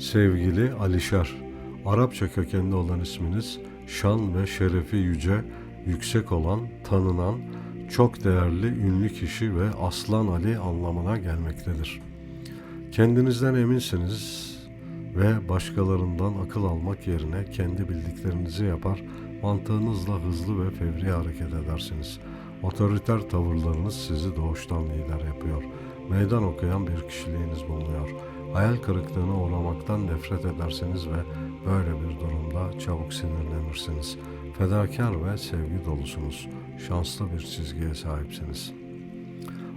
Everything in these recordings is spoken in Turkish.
Sevgili Alişer, Arapça kökenli olan isminiz şan ve şerefi yüce, yüksek olan, tanınan, çok değerli ünlü kişi ve Aslan Ali anlamına gelmektedir. Kendinizden eminsiniz ve başkalarından akıl almak yerine kendi bildiklerinizi yapar, mantığınızla hızlı ve fevri hareket edersiniz. Otoriter tavırlarınız sizi doğuştan lider yapıyor. Meydan okuyan bir kişiliğiniz bulunuyor. Hayal kırıklığına uğramaktan nefret edersiniz ve böyle bir durumda çabuk sinirlenirsiniz. Fedakar ve sevgi dolusunuz. Şanslı bir çizgiye sahipsiniz.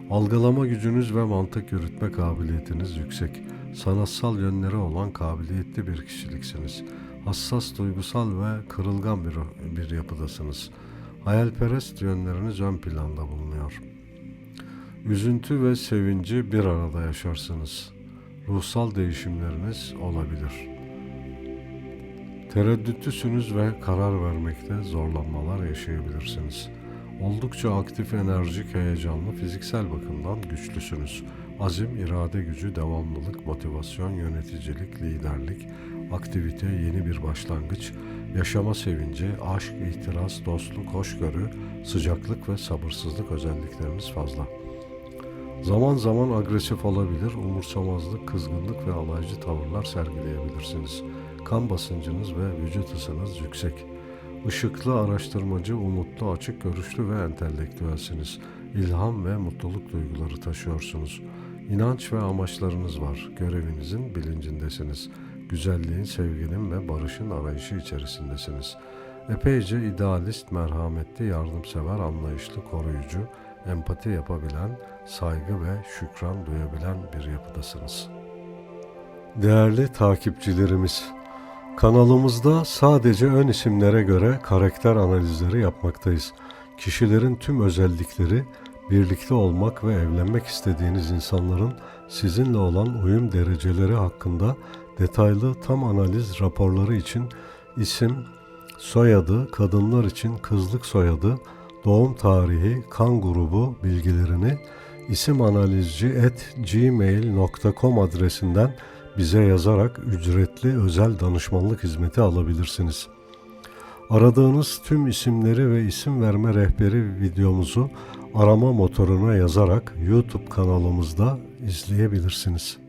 Algılama gücünüz ve mantık yürütme kabiliyetiniz yüksek. Sanatsal yönleri olan kabiliyetli bir kişiliksiniz. Hassas, duygusal ve kırılgan bir, bir yapıdasınız. Hayalperest yönleriniz ön planda bulunuyor. Üzüntü ve sevinci bir arada yaşarsınız. Ruhsal değişimleriniz olabilir. Tereddütlüsünüz ve karar vermekte zorlanmalar yaşayabilirsiniz. Oldukça aktif, enerjik, heyecanlı, fiziksel bakımdan güçlüsünüz. Azim, irade gücü, devamlılık, motivasyon, yöneticilik, liderlik, aktivite, yeni bir başlangıç, yaşama sevinci, aşk, ihtiras, dostluk, hoşgörü, sıcaklık ve sabırsızlık özellikleriniz fazla. Zaman zaman agresif olabilir, umursamazlık, kızgınlık ve alaycı tavırlar sergileyebilirsiniz. Kan basıncınız ve vücut ısınız yüksek. Işıklı, araştırmacı, umutlu, açık görüşlü ve entelektüelsiniz. İlham ve mutluluk duyguları taşıyorsunuz. İnanç ve amaçlarınız var. Görevinizin bilincindesiniz. Güzelliğin, sevginin ve barışın arayışı içerisindesiniz. Epeyce idealist, merhametli, yardımsever, anlayışlı, koruyucu, empati yapabilen, saygı ve şükran duyabilen bir yapıdasınız. Değerli takipçilerimiz, kanalımızda sadece ön isimlere göre karakter analizleri yapmaktayız. Kişilerin tüm özellikleri, birlikte olmak ve evlenmek istediğiniz insanların sizinle olan uyum dereceleri hakkında detaylı tam analiz raporları için isim, soyadı, kadınlar için kızlık soyadı, doğum tarihi, kan grubu bilgilerini isimanalizci@gmail.com adresinden bize yazarak ücretli özel danışmanlık hizmeti alabilirsiniz. Aradığınız tüm isimleri ve isim verme rehberi videomuzu arama motoruna yazarak YouTube kanalımızda izleyebilirsiniz.